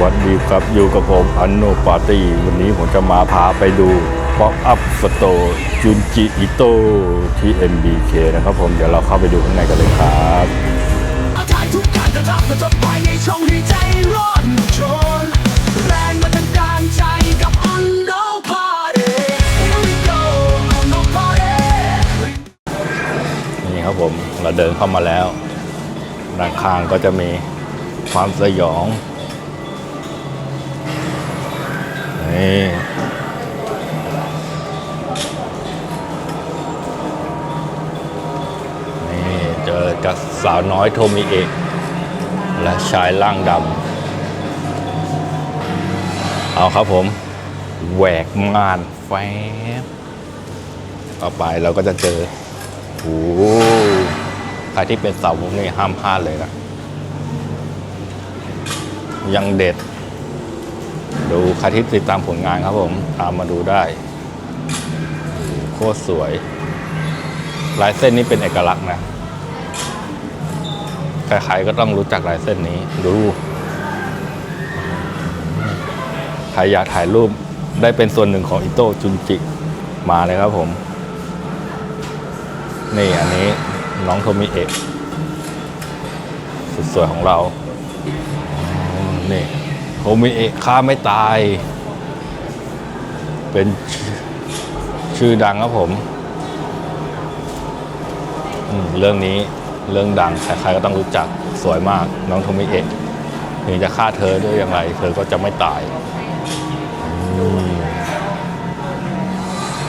วัสดีครับ อยู่กับผมอันโนปาร์ตี้ วันนี้ผมจะมาพาไปดูป๊อปอัพสโตร์จุนจิอิโตที่ MBK นะครับผม เดี๋ยวเราเข้าไปดูข้างในกันเลยครับถ่ายทุกการกระทำและจะปล่อยในช่องให้ใจร้อนโชนแรงมาทางการใจกับ On No Party Here we go On No Party นี่ครับผม เราเดินเข้ามาแล้วด้านข้างก็จะมีความสยอง นี่นี่เจอกับสาวน้อยโทมิเอะและชายร่างดำเอาครับผมแหวกงานแฟบต่อไปเราก็จะเจอโอ้โหใครที่เป็นสาวกนี่ห้ามพลาดเลยนะยังเด็ด ดูครที่ติดตามผลงานครับผม ตามมาดูได้ โคตรสวย ลายเส้นนี้เป็นเอกลักษณ์นะ ใครๆก็ต้องรู้จักลายเส้นนี้ ดูใครอยากถ่ายรูปได้เป็นส่วนหนึ่งของอิโต้จุนจิ มาเลยครับผม นี่อันนี้น้องโทมิเอะสุดสวยของเรา นี่ โทมิเอะฆ่าไม่ตาย เป็นชื่อชื่อดังครับผมมเรื่องนี้เรื่องดังใครๆก็ต้องรู้จักสวยมากน้องโทมิเอะถึงจะฆ่าเธอด้วยอย่างไร เธอก็จะไม่ตาย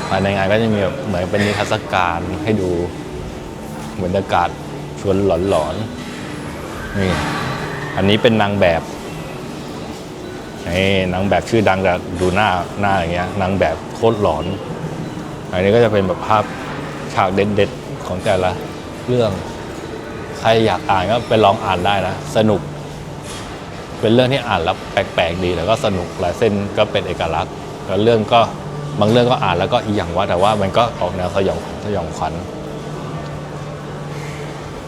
ภายในงานก็จะมีแบบเหมือนเป็นนิทรรศการให้ดูบรรยากาศชวนหลอนๆนี่อันนี้เป็นนางแบบ นี่นางแบบชื่อดังแต่ดูหน้าหน้าอย่างเงี้ยนางแบบโคตรหลอน อันนี้ก็จะเป็นแบบภาพฉากเด็ดๆของแต่ละเรื่อง ใครอยากอ่านก็ไปลองอ่านได้นะ สนุก เป็นเรื่องที่อ่านแล้วแปลกๆดีแล้วก็สนุกลายเส้นก็เป็นเอกลักษณ์แล้วเรื่องก็บางเรื่องก็อ่านแล้วก็อีกอย่างว่าแต่ว่ามันก็ออกแนวสยองสยองขวัญ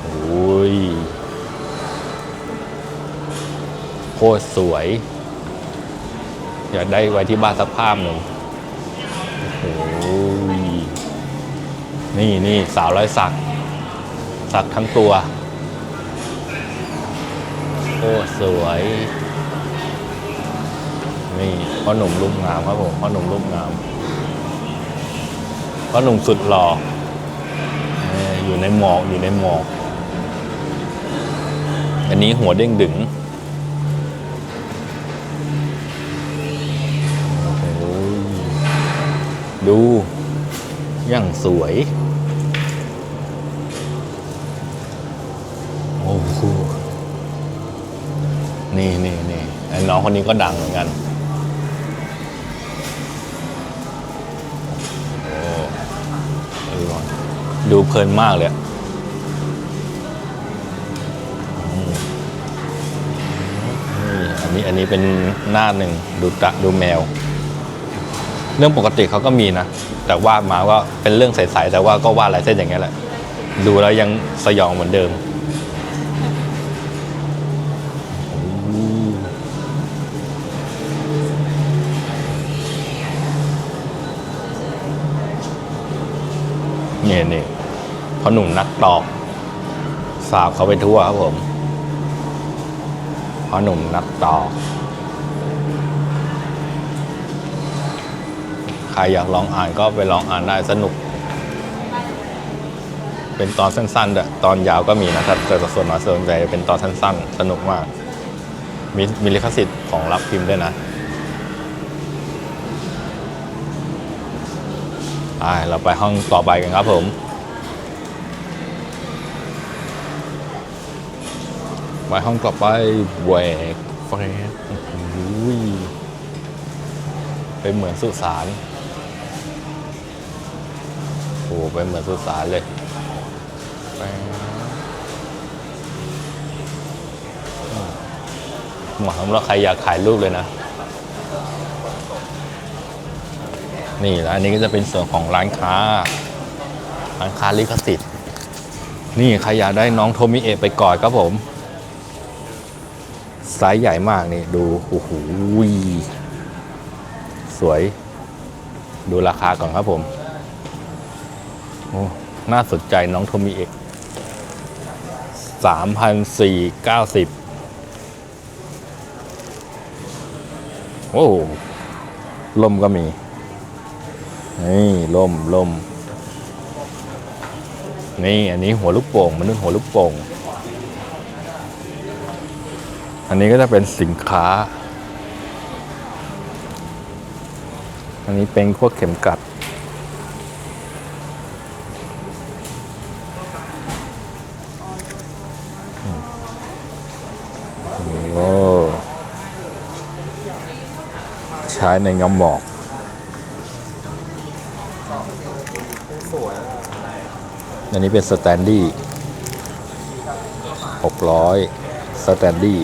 โอ้ยโคตรสวย อยากได้ไว้ที่บ้านสักภาพหนึ่งโอ้นี่นี่สาวร้อยสัก สักทั้งตัวโคตรสวย นี่พ่อหนุ่มรูปงามครับผมพ่อหนุ่มรูปงามพ่อหนุ่มสุดหล่อนี่อยู่ในหมอกอยู่ในหมอก อันนี้หัวเด้งดึงโดูอย่างสวย โอ้โหนี่นี่นี่ไอ้น้องคนนี้ก็ดังเหมือนกันโอ้ดูก่อนดูเพลินมากเลยนี่อันนี้อันนี้เป็นหน้าหนึ่งดูตะดูแมว เรื่องปกติเขาก็มีนะ แต่วาดมาก็เป็นเรื่องใสๆแต่ว่าก็วาดลายเส้นอย่างเงี้ยแหละ ดูแล้วยังสยองเหมือนเดิมนี่นี่พ่อหนุ่มนักตอกสาบเขาไปทั่วครับผมพ่อหนุ่มนักตอก ใครอยากลองอ่านก็ไปลองอ่านได้สนุก เป็นตอนสั้นๆแต่ตอนยาวก็มีนะถ้าแต่ส่วนน้อยส่วนใหญ่เป็นตอนสั้น ๆ สนุกมาก มีมีลิขสิทธิ์ของรับพิมพ์ด้วยนะไปเราไปห้องต่อไปกันครับผมไปห้องต่อไปแหวกแฟรโอ้โหเป็นเหมือนสุสาน อ้โหเป็นเหมือนสุสานเลยแฟรเหมาะสำหรับใครอยากถ่ายรูปเลยนะ นี่แล้วอันนี้ก็จะเป็นส่วนของร้านค้า ร้านค้าลิขสิทธิ์ นี่ใครอยากได้น้องโทมิเอะไปกอดครับผมสซส์ใหญ่มากนี่ดูโอ้โหสวย ดูราคาก่อนครับผม น่าสนใจน้องโทมิเอกสามพันสี่เก้าสิบโอ้ลมก็มี นี่ลมลมนี่อันนี้หัวลูกโป่งมนุษย์หัวลูกโป่ง อันนี้ก็จะเป็นสินค้า อันนี้เป็นพวกเข็มกลัด ใช้ในงำหมอก อันนี้เป็นสแตนดี้หกร้อยสแตนดี้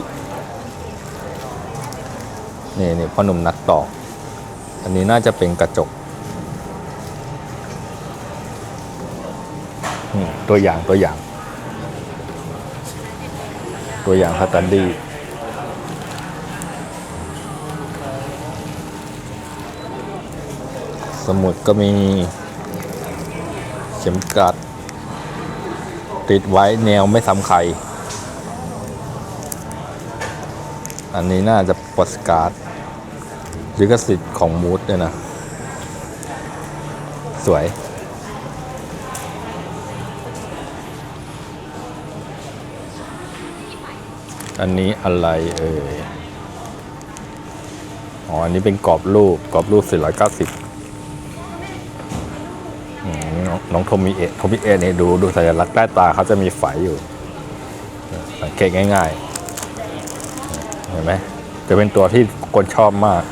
นี่นี่พ่อหนุ่มนักตอก อันนี้น่าจะเป็นกระจก ตัวอย่างตัวอย่าง ตัวอย่างสแตนดี้ สมุดก็มีเข็มกลัด ติดไว้แนวไม่ซ้ำใคร อันนี้น่าจะปอสการ์ดลิขสิทธิ์ของมูดเนี่ยนะ สวยอันนี้อะไรเอ่ย อ๋อ อันนี้เป็นกรอบรูป กรอบรูป 490อืม น้องโทมิเอะโทมิเอะนี่ดูดูสัญลักษณ์ใต้ตาเขาจะมีไฝอยู่ สังเกตง่ายๆ เห็นไหมจะเป็นตัวที่คนชอบมาก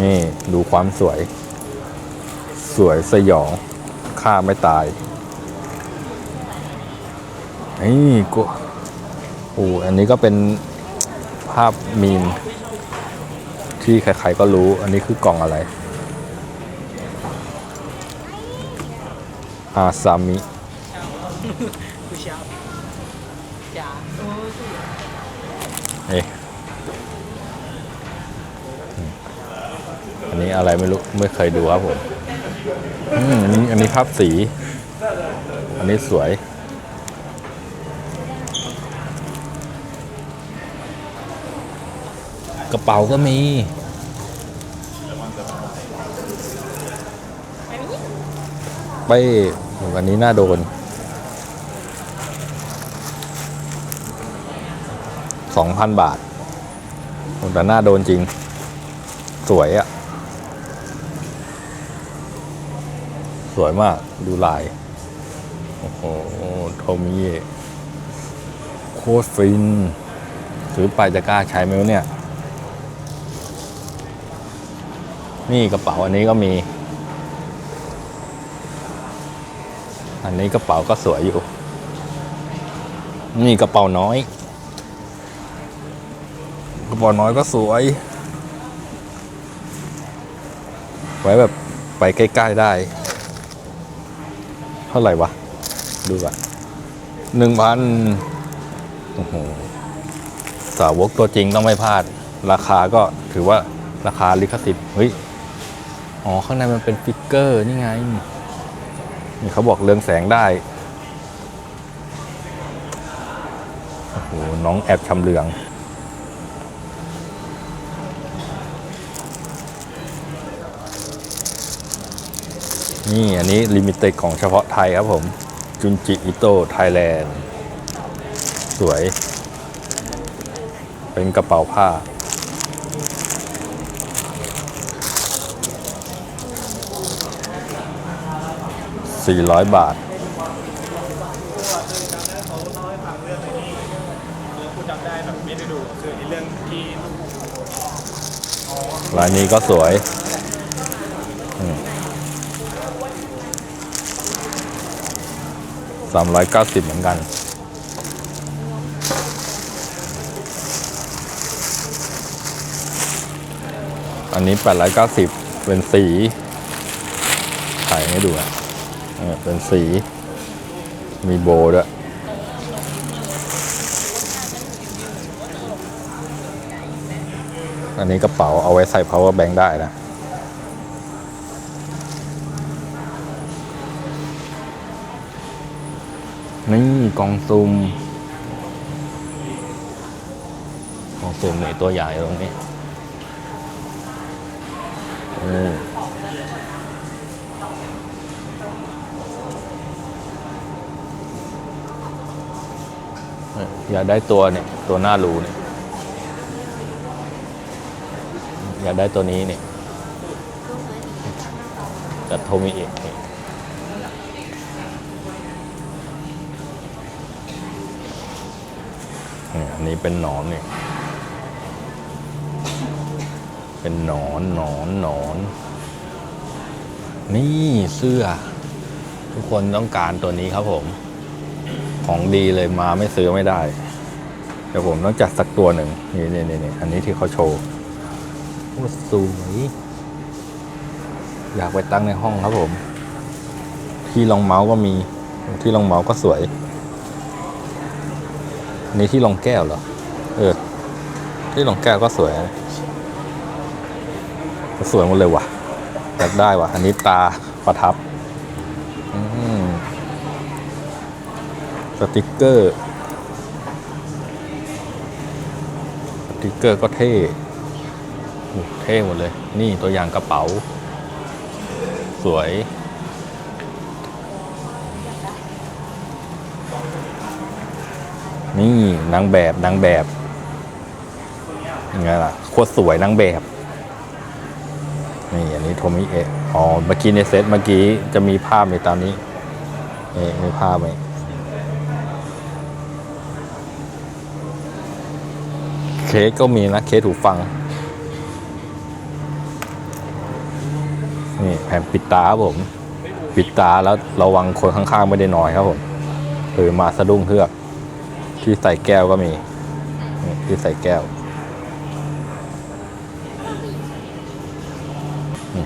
นี่ดูความสวย สวยสยองฆ่าไม่ตาย นี่กูโอ้อันนี้ก็เป็นภาพมีมที่ใครๆก็รู้ อันนี้คือกล่องอะไร อาซามิเอ๊ะอันนี้อะไรไม่รู้ไม่เคยดูครับผมอืมนี้อันนี้ภาพสี อันนี้สวย กระเป๋าก็มี ไป อันนี้น่าโดนสองพันบาทแต่หน้าโดนจริง สวยอะสวยมากดูลาย โอ้โหโทมิเอะโคตรฟิน ซื้อไปจะกล้าใช้ไหมวะเนี่ย นี่กระเป๋าอันนี้ก็มี อันนี้กระเป๋าก็สวยอยู่ นี่กระเป๋าน้อย กระเป๋าน้อยก็สวย ไว้แบบไปใกล้ๆได้ เท่าไหร่วะ ดูก่อนหนึ่งพันโอ้โหสาวกตัวจริงต้องไม่พลาด ราคาก็ถือว่าราคาลิขสิทธิ์ เฮ้ย อ๋อ ข้างในมันเป็นฟิกเกอร์ นี่ไง นี่เขาบอกเรืองแสงได้ โอ้โห น้องแอบชำเลือง นี่อันนี้ลิมิเต็ดของเฉพาะไทยครับผม จุนจิอิโต้ไทยแลนด์ สวย เป็นกระเป๋าผ้า 400 บาทกูจำได้แบบไม่ได้อในเรื่องที่ลายนี้ก็สวยสามร้อยเก้าสิบเหมือนกันอันนี้แปดร้อยเก้าสิบเป็นสี ถ่ายให้ดูอะ เป็นสี มีโบด้วยอันนี้กระเป๋าเอาไว้ใส่ power bank ได้นะ นี่กองซูม กองซูมในตัวใหญ่ตรงนี้อืม อยากได้ตัวเนี่ยตัวหน้ารูเนี่ยอยากได้ตัวนี้เนี่ยจากโทมิเอะนี่นี่อันนี้เป็นหนอนเนี่ยเป็นหนอนหนอนหนอน นี่เสื้อ ทุกคนต้องการตัวนี้ครับผม ของดีเลยมาไม่ซื้อไม่ได้ เดี๋ยวผมต้องจัดสักตัวหนึ่งนี่นี่นี่นี่อันนี้ที่เขาโชว์โอ้สวยอยากไปตั้งในห้องครับผม ที่รองเมาส์ก็มี ที่รองเมาส์ก็สวยอันนี้ที่รองแก้วเหรอเออ ที่รองแก้วก็สวยนะสวยหมดเลยว่ะอยากได้ว่ะ อันนี้ตาประทับ อืม สติกเกอร์ สติกเกอร์ก็เท่เท่หมดเลย นี่ตัวอย่างกระเป๋า สวย นี่นางแบบนางแบบยังไงล่ะโคตรสวยนางแบบ นี่อันนี้โทมิเอะอ๋อเมื่อกี้ในเซตเมื่อกี้จะมีภาพในตอนนี้ เอ๊ะมีภาพไหม เคสก็มีนะเคสหูฟัง นี่แผ่นปิดตาครับผม ปิดตาแล้วระวังคนข้างๆไม่ได้นอนครับผมหรือมาสะดุ้งเฮือก ที่ใส่แก้วก็มีนี่ที่ใส่แก้ว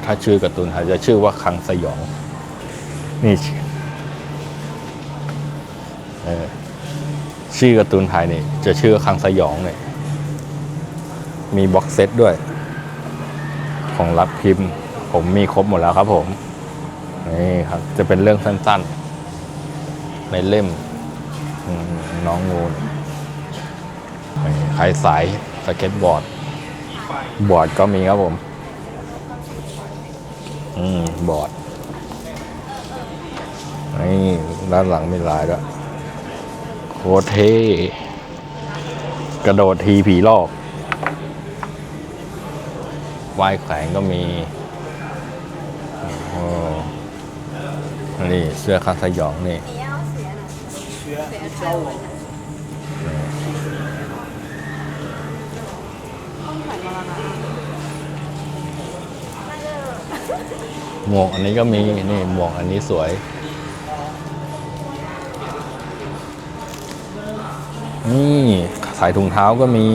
ถ้าชื่อการ์ตูนไทยจะชื่อว่าคังสยอง นี่ชื่อชื่อการ์ตูนไทยนี่จะชื่อคังสยองเนี่ย มีบ็อกเซตด้วย ของรัฐพิมพ์ ผมมีครบหมดแล้วครับผม นี่ครับ จะเป็นเรื่องสั้นๆ ในเล่มน้องงูใครสายสเก็ตบอร์ด บอร์ดก็มีครับผม อืม บอร์ด นี่ด้านหลังมีลายด้วยโคเทกระโดดทีผีลอก วายแขวงก็มีโอ้นี่เสื้อคาสยองนี่เชื้อเจ้าหลงหมวกอันนี้ก็มีนี่หมวกอันนี้สวย นี่สายถุงเท้าก็มี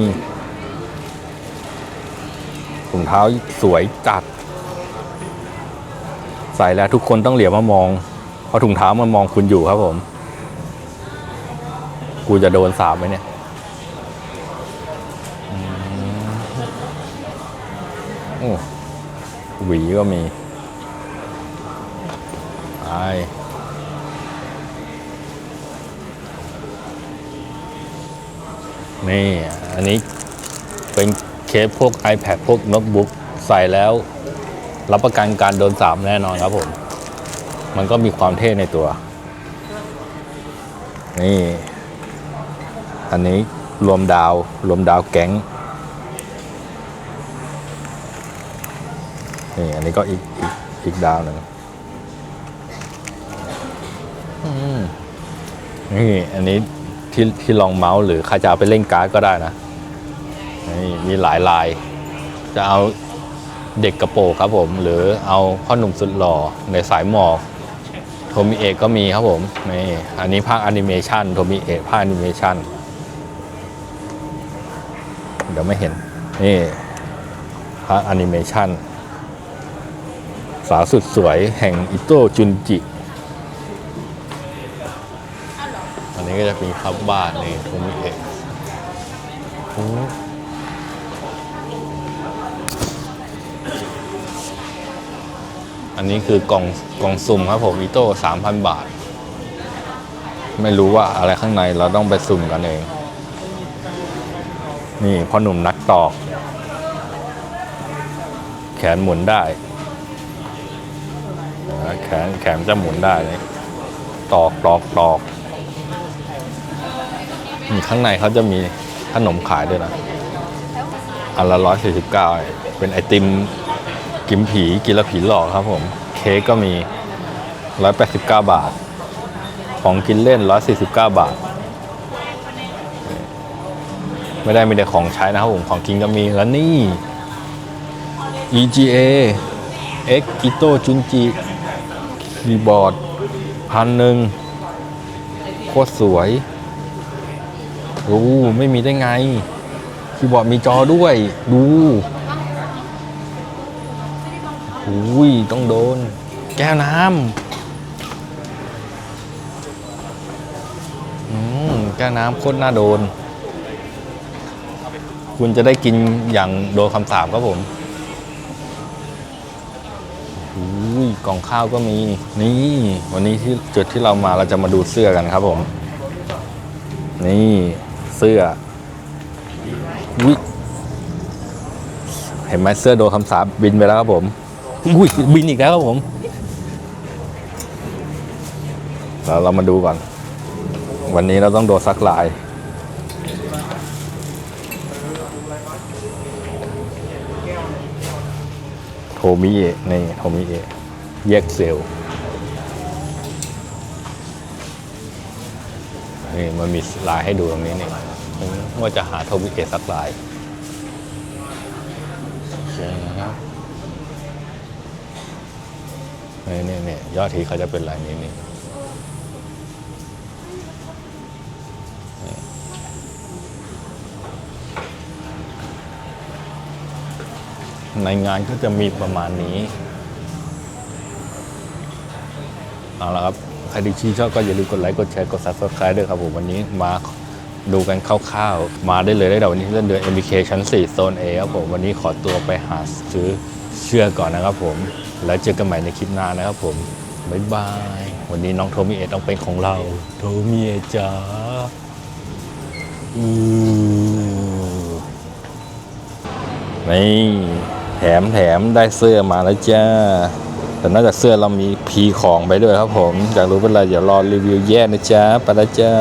ถุงเท้าสวยจัด ใส่แล้วทุกคนต้องเหลียวมามอง เพราะถุงเท้ามันมองคุณอยู่ครับผม กูจะโดนสาบไหมเนี่ยโอ้หวีก็มีไปนี่ อันนี้เป็น เคสพวก iPad พวกโน้ตบุ๊กใส่แล้ว รับประกันการโดนสาบแน่นอนครับผม มันก็มีความเท่ในตัว นี่ อันนี้รวมดาว รวมดาวแก๊งนี่อันนี้ก็อีกอีกอีกดาวหนึ่งนี่อันนี้ที่ที่ลองเมาส์หรือใครจะเอาไปเล่นการ์ดก็ได้นะ นี่มีหลายลาย จะเอาเด็กกระโปรงครับผม หรือเอาพ่อหนุ่มสุดหล่อในสายหมอกโทมิเอะก็มีครับผมนี่อันนี้ภาคแอนิเมชันโทมิเอะภาคแอนิเมชันเดี๋ยวไม่เห็น นี่ภาคแอนิเมชันสาวสุดสวยแห่งอิโตจุนจิ อันนี้ก็จะมีครับบ้านนี่โทมิเอะโอ้ อันนี้คือกล่องกล่องสุ่มครับผมอีโต้สามพันบาท ไม่รู้ว่าอะไรข้างในเราต้องไปสุ่มกันเอง นี่พ่อหนุ่มนักตอก แขนหมุนได้ แขนแขนจะหมุนได้เลยตอกตอกตอกนี่ข้างในเขาจะมีขนมขายด้วยนะ อันละร้อยสี่สิบเก้าเป็นไอติม กิมผีกินละผีหลอกครับผม เค้กก็มีร้อยแปดสิบาท ของกินเล่นร้อยสี่สิบาบาท ไม่ได้มีแต่ของใช้นะครับผม ของกินก็มีแล้วนี่ EGA X Ito Junji คีย์บอร์ดพันหนึ่งโคตรสวยโอ้ไม่มีได้ไงคีย์บอร์ดมีจอด้วย ดู อุ้ยต้องโดน แก้วน้ำอืมแก้วน้ำโคตรน่าโดน คุณจะได้กินอย่างโดนคำสาปครับผมอุ้ยกล่องข้าวก็มี นี่ วันนี้ที่จุดที่เรามาเราจะมาดูเสื้อกันครับผม นี่เสื้อเห็นไหมเสื้อโดนคำสาปบินไปแล้วครับผม อุ้ยบินอีกแล้วครับผมแล้วเรามาดูก่อน วันนี้เราต้องโดนซักลาย โทมิเอะนี่โทมิเอะแยกเซลนี่มันมีลายให้ดูตรงนี้นี่ว่าจะหาโทมิเอะสักลายโอเคนะครับ นี่นี่นี่ยอดทีเขาจะเป็นลายนี้นี่ในงานก็จะมีประมาณนี้เอาละครับ ใครที่ชื่นชอบก็อย่าลืมกดไลค์กดแชร์กด subscribe ด้วยครับผมวันนี้มาดูกันคร่าวๆ มาได้เลยได้แต่วันนี้เล่นเดือน MBK ชั้น 4 โซน A ครับผม วันนี้ขอตัวไปหาซื้อ เชื่อก่อนนะครับผม แล้วเจอกันใหม่ในคลิปหน้านะครับผมบ๊ายบาย วันนี้น้องโทมิเอต้องเป็นของเรา โทมิเอจ๋าอือนี่แถมแถมได้เสื้อมาแล้วจ้า แต่นอกจากเสื้อเรามีพีของไปด้วยครับผม อยากรู้เป็นอะไรเดี๋ยวรอรีวิวแยกนะจ๊ะไปแล้วจ้า